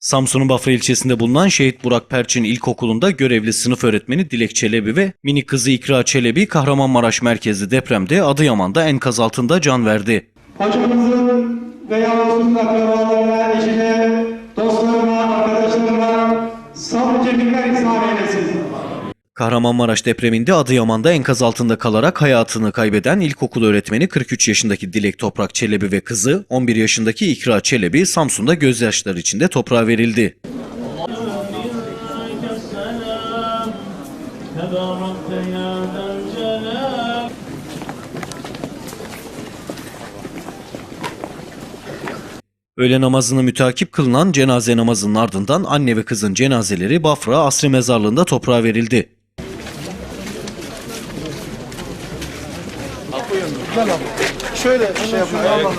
Samsun'un Bafra ilçesinde bulunan Şehit Burak Perçin İlkokulu'nda görevli sınıf öğretmeni Dilek Çelebi ve minik kızı İkra Çelebi Kahramanmaraş merkezli depremde Adıyaman'da enkaz altında can verdi. Hocamızın ve yavrusunun akrabalarına, eşine, dostlarına, arkadaşlarına sabır cebinler ihsan eylesin. Kahramanmaraş depreminde Adıyaman'da enkaz altında kalarak hayatını kaybeden ilkokul öğretmeni 43 yaşındaki Dilek Toprak Çelebi ve kızı 11 yaşındaki İkra Çelebi Samsun'da gözyaşları içinde toprağa verildi. Öğle namazını mütakip kılınan cenaze namazının ardından anne ve kızın cenazeleri Bafra Asri Mezarlığı'nda toprağa verildi. Gel. Şöyle şey yapalım.